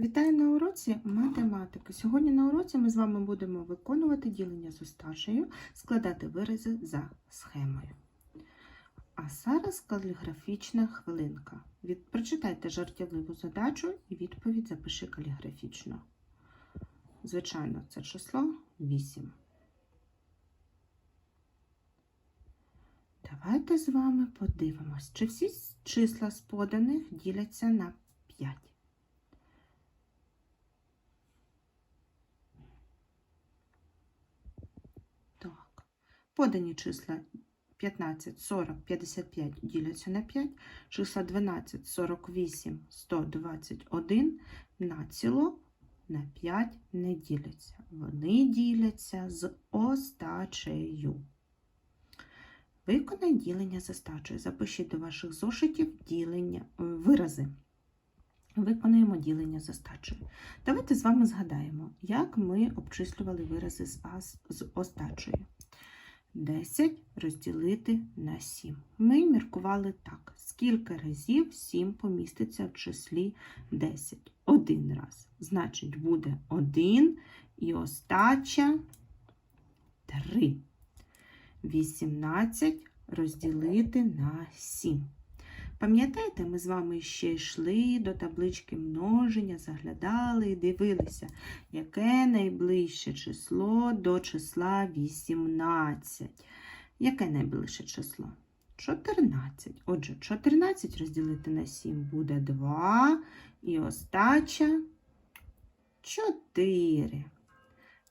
Вітаю на уроці математики. Сьогодні на уроці ми з вами будемо виконувати ділення з остачею, складати вирази за схемою. А зараз каліграфічна хвилинка. Від... Прочитайте жартівливу задачу і відповідь запиши каліграфічно. Звичайно, це число 8. Давайте з вами подивимось, чи всі числа з поданих діляться на 5. Так. Подані числа 15, 40, 55 діляться на 5, числа 12, 48, 121 націло на 5 не діляться. Вони діляться з остачею. Виконай ділення з остачею. Запишіть до ваших зошитів ділення, е, вирази. Виконуємо ділення з остачею. Давайте з вами згадаємо, як ми обчислювали вирази з, остачею. 10 розділити на 7. Ми міркували так. Скільки разів 7 поміститься в числі 10? Один раз. Значить, буде 1 і остача 3. 18 розділити на 7. Пам'ятаєте, ми з вами ще йшли до таблички множення, заглядали і дивилися, яке найближче число до числа 18. Яке найближче число? 14. Отже, 14 розділити на 7 буде 2. І остача 4.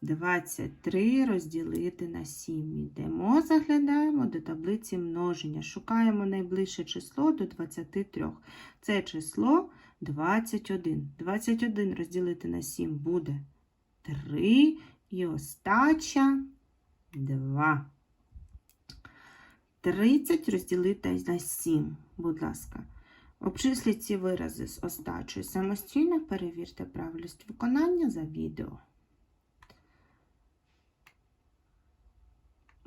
23 розділити на 7. Йдемо, заглядаємо до таблиці множення. Шукаємо найближче число до 23. Це число 21. 21 розділити на 7 буде 3. І остача 2. 30 розділити на 7, будь ласка. Обчисліть ці вирази з остачою самостійно, перевірте правильність виконання за відео.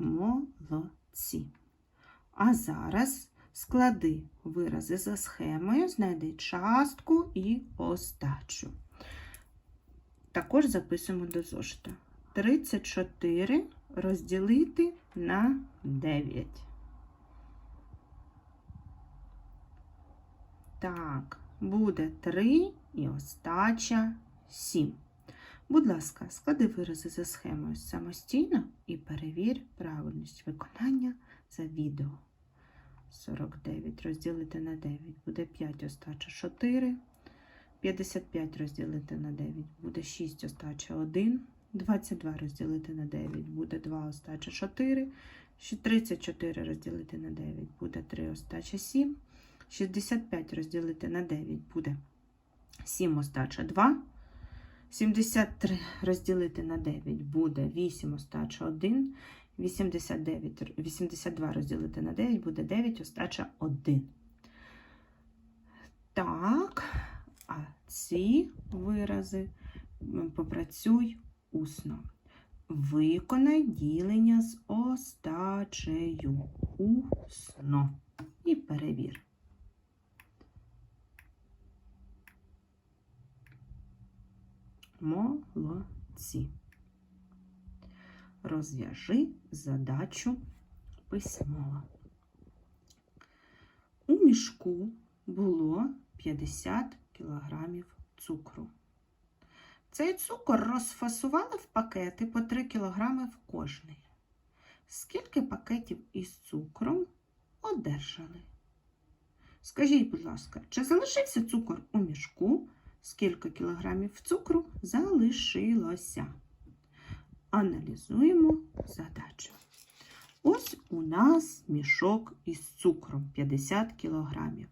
Молодці. А зараз склади вирази за схемою, знайди частку і остачу. Також записуємо до зошита. 34 розділити на 9. Так, буде 3 і остача 7. Будь ласка, склади вирази за схемою самостійно і перевір правильність виконання за відео. 49 розділити на 9 буде 5 остача 4. 55 розділити на 9 буде 6 остача 1. 22 розділити на 9 буде 2 остача 4. 34 розділити на 9 буде 3 остача 7. 65 розділити на 9 буде 7 остача 2. 73 розділити на 9 буде 8 остача 1. 89, 82 розділити на 9 буде 9 остача 1. Так, а ці вирази попрацюй усно. Виконай ділення з остачею. Усно. І перевір. Молодці. Розв'яжи задачу письмово. У мішку було 50 кг цукру. Цей цукор розфасували в пакети по 3 кг в кожний. Скільки пакетів із цукром одержали? Скажіть, будь ласка, чи залишився цукор у мішку? Скільки кілограмів цукру залишилося? Аналізуємо задачу. Ось у нас мішок із цукром 50 кілограмів.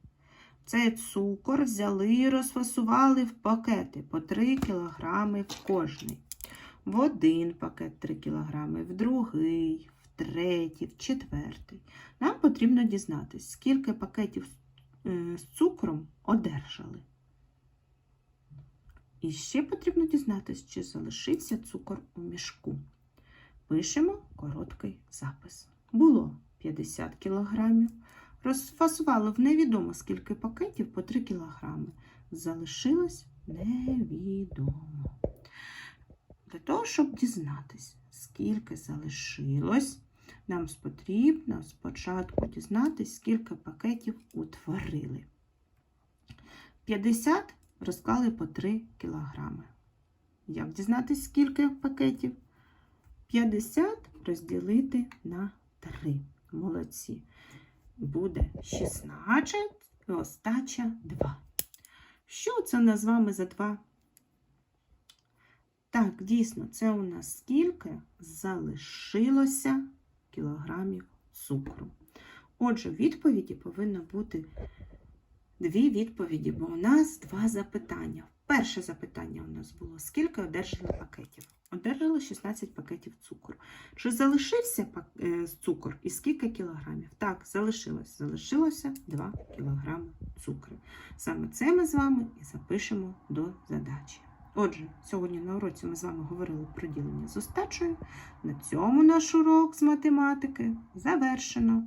Цей цукор взяли і розфасували в пакети по 3 кілограми в кожний. В один пакет 3 кілограми, в другий, в третій, в четвертий. Нам потрібно дізнатися, скільки пакетів е, з цукром одержали. І ще потрібно дізнатися, чи залишився цукор у мішку. Пишемо короткий запис. Було 50 кг. Розфасували в невідомо скільки пакетів по 3 кг. Залишилось невідомо. Для того, щоб дізнатись, скільки залишилось, нам потрібно спочатку дізнатись, скільки пакетів утворили. 50 розклали по 3 кілограми. Як дізнатись, скільки пакетів? 50 розділити на 3. Молодці. Буде 16 і остача 2. Що це у нас з вами за 2? Так, дійсно, це у нас скільки залишилося кілограмів цукру. Отже, в відповіді повинно бути дві відповіді, бо у нас два запитання. Перше запитання у нас було: скільки одержали пакетів? Одержали 16 пакетів цукру. Чи залишився е, цукор і скільки кілограмів? Так, залишилось. Залишилося 2 кілограми цукру. Саме це ми з вами і запишемо до задачі. Отже, сьогодні на уроці ми з вами говорили про ділення з остачею. На цьому наш урок з математики завершено.